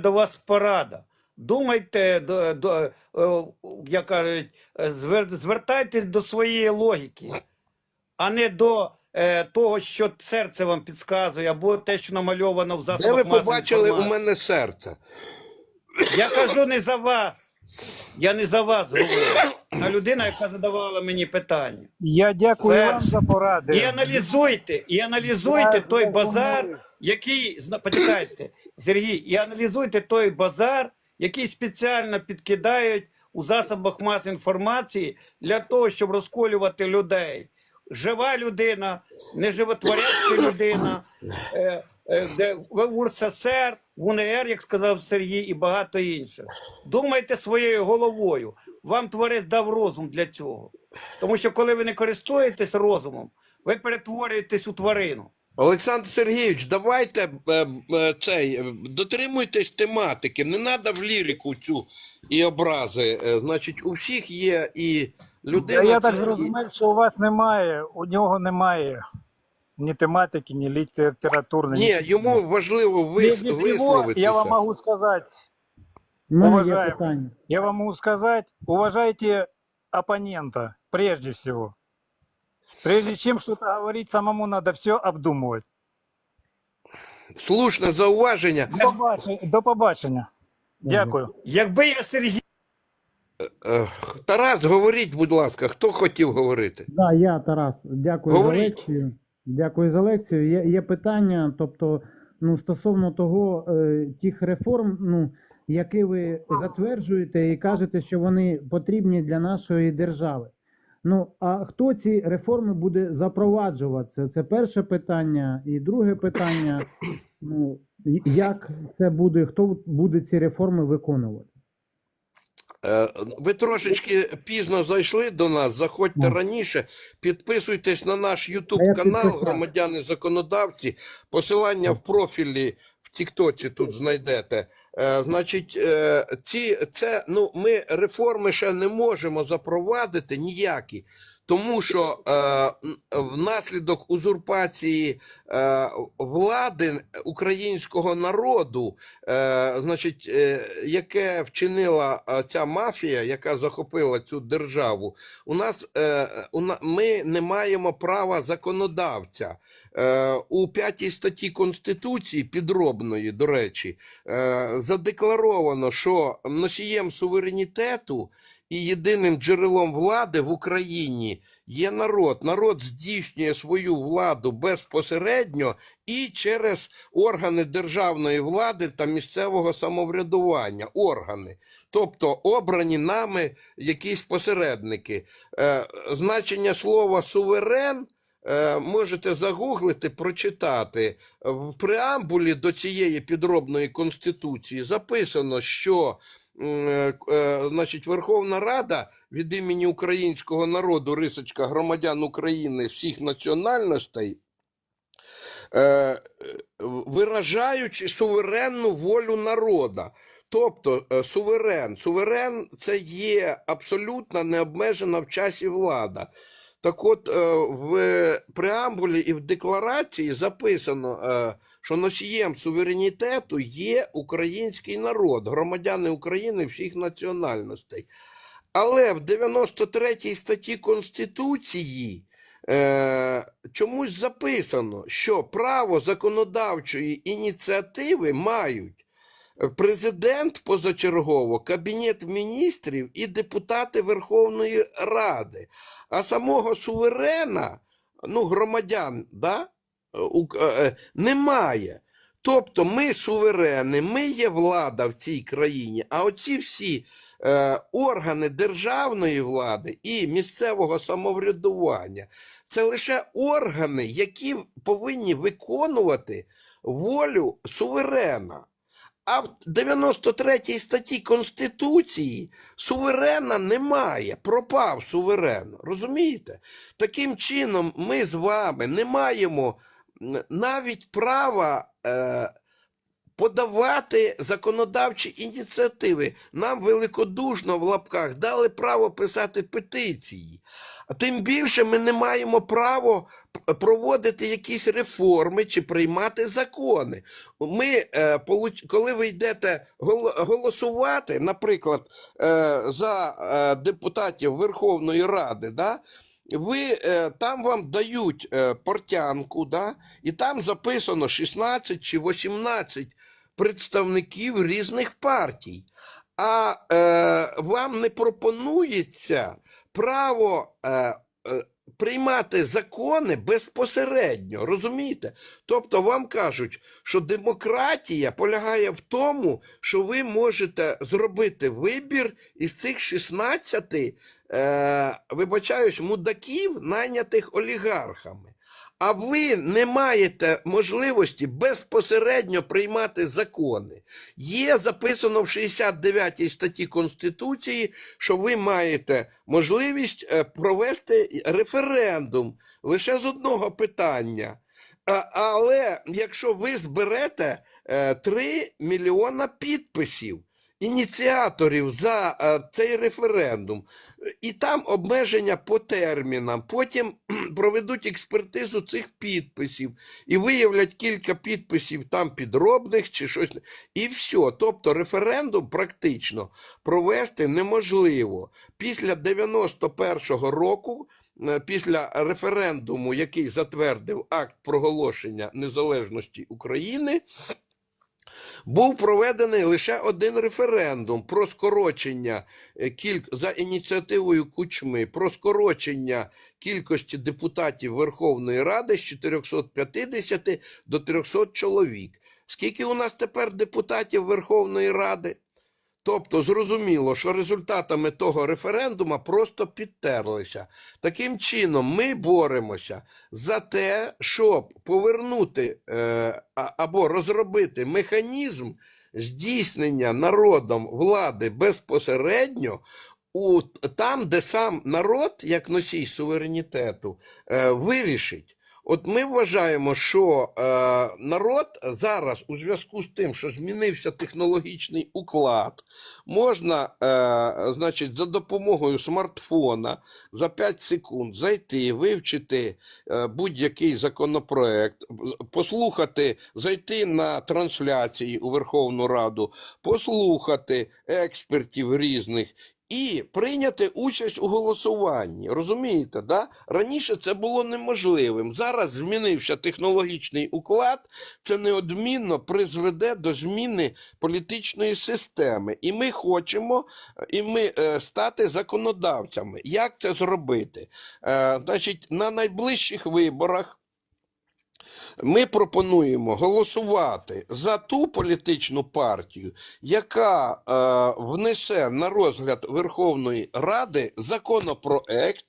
до вас порада. Думайте, до, до, е, як кажуть, звер- звертайтесь до своєї логіки, а не до е, того, що серце вам підказує, або те, що намальовано в Де засобах ви побачили у мене серце? Я кажу не за вас. Я не за вас говорю, а людина, яка задавала мені питання. Я дякую Це- вам за поради. І аналізуйте, і аналізуйте Я той базар, який почекайте, Сергій, і аналізуйте той базар, який спеціально підкидають у засобах масової інформації для того, щоб розколювати людей. Жива людина, неживотворяща людина, е, е, в УРССР, в УНР, як сказав Сергій, і багато інших. Думайте своєю головою. Вам творець дав розум для цього. Тому що коли ви не користуєтесь розумом, ви перетворюєтесь у тварину. Олександр Сергійович, давайте е, е, цей, е, дотримуйтесь тематики, не треба в лірику цю і образи. Е, Значить, у всіх є і людина. я це так і- зрозумів, що у вас немає, у нього немає ні тематики, ні літературної. Ні, йому важливо вис... Прежде висловитися. я вам могу сказать, У мене є Уважаємо. питання. я вам могу сказать, уважайте оппонента, прежде всего. Прежде чем что-то говорить, самому надо все обдумывать. Слушне зауваження. До побачення. До побачення. Дякую. Якби я Сергій. Е, Тарас, говоріть, будь ласка, хто хотів говорити? Да, я Тарас. Дякую Говоріть. за лекцію. Дякую за лекцію. Є, є питання, тобто, ну, стосовно того, е, тих реформ, ну, які ви затверджуєте і кажете, що вони потрібні для нашої держави. Ну, а хто ці реформи буде запроваджувати? Це перше питання. І друге питання: ну, як це буде, хто буде ці реформи виконувати? Е, Ви трошечки пізно зайшли до нас. Заходьте Ну. раніше, підписуйтесь на наш YouTube канал, громадяни законодавці. Посилання в профілі Тіктоці тут знайдете. Е, значить, е, ці це ну ми реформи ще не можемо запровадити ніякі. Тому що е, внаслідок узурпації е, влади українського народу, е, значить, е, яке вчинила е, ця мафія, яка захопила цю державу, у нас е, у ми не маємо права законодавця. Е, у п'ятій статті Конституції, підробної, до речі, е, задекларовано, що носієм суверенітету і єдиним джерелом влади в Україні є народ. Народ здійснює свою владу безпосередньо і через органи державної влади та місцевого самоврядування. Органи, тобто обрані нами якісь посередники. Е, значення слова суверен. е, Можете загуглити, прочитати в преамбулі до цієї підробної конституції записано, що значить, Верховна Рада від імені українського народу, рисочка громадян України всіх національностей, е, е, виражаючи суверенну волю народа. Тобто е, суверен, суверен це є абсолютно необмежена в часі влада. Так от е, в преамбулі і в декларації записано, е, що носієм суверенітету є український народ, громадяни України всіх національностей. Але в 93 статті Конституції е, чомусь записано, що право законодавчої ініціативи мають президент позачергово, Кабінет міністрів і депутати Верховної Ради. А самого суверена, ну, громадян, да, у- е, немає. Тобто ми суверени, ми є влада в цій країні, а оці всі е, органи державної влади і місцевого самоврядування це лише органи, які повинні виконувати волю суверена. А в 93 статті Конституції суверена немає, пропав суверен. Розумієте? Таким чином, ми з вами не маємо навіть права е, подавати законодавчі ініціативи. Нам великодушно в лапках дали право писати петиції. Тим більше ми не маємо право проводити якісь реформи чи приймати закони. Ми, е, коли ви йдете голосувати, наприклад, е, за е, депутатів Верховної Ради, да, ви там вам дають портянку, да, і там записано 16 чи 18 представників різних партій. А е, вам не пропонується право е, е, приймати закони безпосередньо, розумієте? Тобто вам кажуть, що демократія полягає в тому, що ви можете зробити вибір із цих 16, е, вибачаюсь, мудаків, найнятих олігархами. А ви не маєте можливості безпосередньо приймати закони. Є записано в 69 статті Конституції, що ви маєте можливість е, провести референдум лише з одного питання. Але якщо ви зберете е, 3 мільйона підписів ініціаторів за е, цей референдум, і там обмеження по термінам, потім проведуть експертизу цих підписів і виявлять кілька підписів там підробних чи щось. І все. Тобто референдум практично провести неможливо. Після 91-го року, е, після референдуму, який затвердив акт проголошення незалежності України, був проведений лише один референдум про скорочення кілька за ініціативою Кучми, про скорочення кількості депутатів Верховної Ради з 450 до 300 чоловік. Скільки у нас тепер депутатів Верховної Ради? Тобто зрозуміло, що результатами того референдуму просто підтерлися. Таким чином, ми боремося за те, щоб повернути е, або розробити механізм здійснення народом влади безпосередньо у, там, де сам народ, як носій суверенітету, е, вирішить. От ми вважаємо, що е, народ зараз, у зв'язку з тим, що змінився технологічний уклад, можна, е, значить, за допомогою смартфона за 5 секунд зайти, вивчити е, будь-який законопроект, послухати, зайти на трансляції у Верховну Раду, послухати експертів різних. І прийняти участь у голосуванні. Розумієте, да? Раніше це було неможливим. Зараз змінився технологічний уклад, це неодмінно призведе до зміни політичної системи. І ми хочемо і ми, е, стати законодавцями. Як це зробити? Е, значить, на найближчих виборах. Ми пропонуємо голосувати за ту політичну партію, яка е, внесе на розгляд Верховної Ради законопроект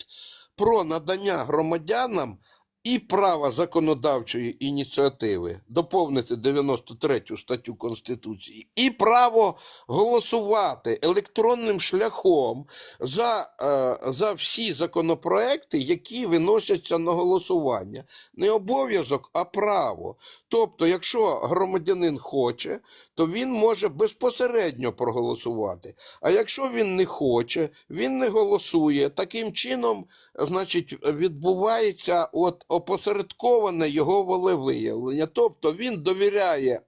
про надання громадянам і права законодавчої ініціативи, доповнити 93 статтю Конституції, і право голосувати електронним шляхом за, е, за всі законопроекти, які виносяться на голосування. Не обов'язок, а право. Тобто, якщо громадянин хоче, то він може безпосередньо проголосувати. А якщо він не хоче, він не голосує. Таким чином, значить, відбувається от опосередковане його волевиявлення. Тобто він довіряє.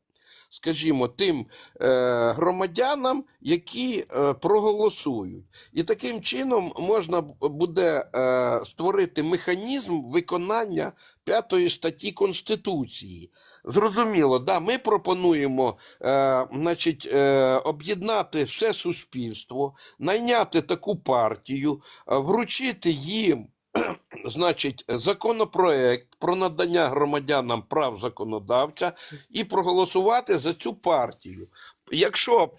Скажімо, тим е, громадянам, які е, проголосують. І таким чином можна буде е, створити механізм виконання п'ятої статті Конституції. Зрозуміло, да, ми пропонуємо е, значить, е, об'єднати все суспільство, найняти таку партію, е, вручити їм. Значить, законопроект про надання громадянам прав законодавця і проголосувати за цю партію. Якщо е,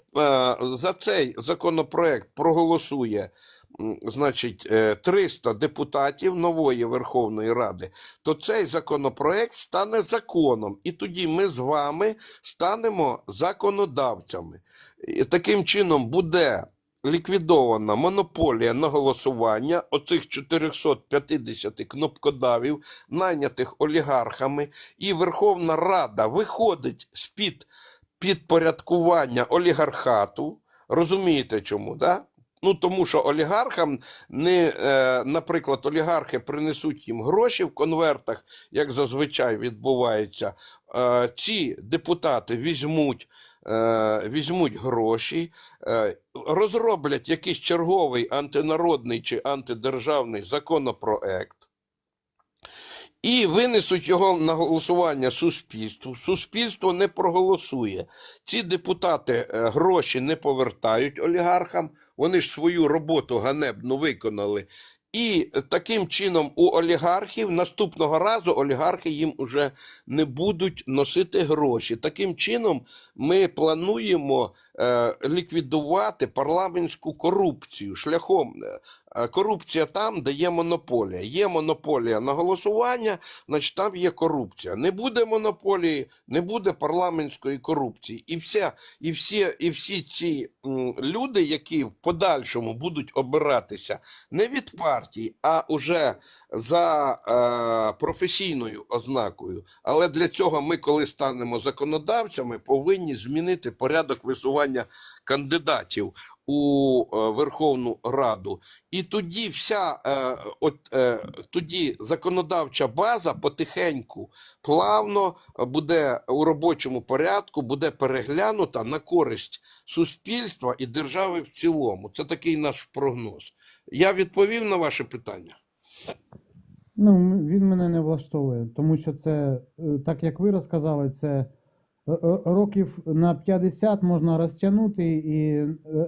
за цей законопроект проголосує значить, е, 300 депутатів нової Верховної Ради, то цей законопроект стане законом. І тоді ми з вами станемо законодавцями. І таким чином буде ліквідована монополія на голосування оцих 450 кнопкодавів, найнятих олігархами, і Верховна Рада виходить з-під підпорядкування олігархату. Розумієте чому? Да? Ну, тому що олігархам не, е, наприклад, олігархи принесуть їм гроші в конвертах, як зазвичай відбувається. Е, ці депутати візьмуть, візьмуть гроші, е, розроблять якийсь черговий антинародний чи антидержавний законопроект. І винесуть його на голосування суспільству. Суспільство не проголосує. Ці депутати е, гроші не повертають олігархам. Вони ж свою роботу ганебно виконали. І е, таким чином у олігархів наступного разу олігархи їм уже не будуть носити гроші. Таким чином ми плануємо е, ліквідувати парламентську корупцію шляхом. Е, Корупція там, де є монополія. Є монополія на голосування, значить там є корупція. Не буде монополії, не буде парламентської корупції. І, вся, і, всі, і всі ці люди, які в подальшому будуть обиратися не від партій, а уже за е, професійною ознакою. Але для цього ми, коли станемо законодавцями, повинні змінити порядок висування кандидатів у е, Верховну Раду. І тоді вся е, от, е, тоді законодавча база потихеньку, плавно е, буде у робочому порядку, буде переглянута на користь суспільства і держави в цілому. Це такий наш прогноз. Я відповів на ваше питання. Ну, він мене не влаштовує, тому що це, так як ви розказали, це років на 50 можна розтягнути і е,